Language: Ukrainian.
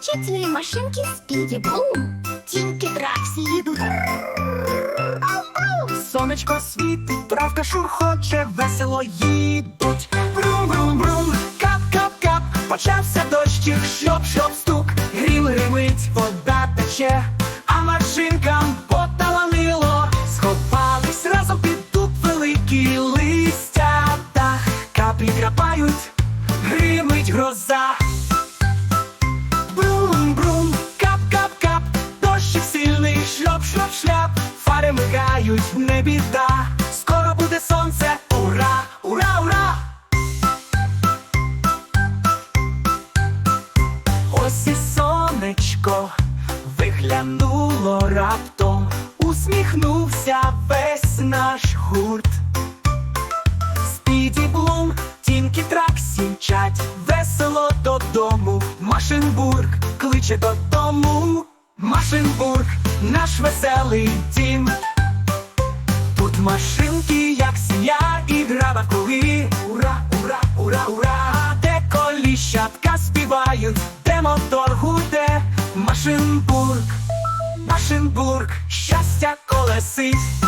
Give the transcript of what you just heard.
Чотири машинки спіді бум. Тільки траксі їдуть. Сонечко світить, травка шурхоче, весело їдуть. Брум-брум-брум, кап-кап-кап, почався дощик, шльоп-шльоп стук, грім гримить, вода тече, а машинкам поталанило, сховались разом під дуб великі листя, та каплі крапають, гримить гроза. Біда, скоро буде сонце, ура, ура, ура! Ось і сонечко виглянуло раптом, усміхнувся весь наш гурт. Спіді Блум, Тінкі Траксі мчать весело додому. Машинбург кличе додому. Машинбург, наш веселий дім. Машинки, як сім'я, і грава навкруги. Ура, ура, ура, ура! Де коліщатка співають, де мотор гуде. Машинбург, Машинбург, щастя колесить.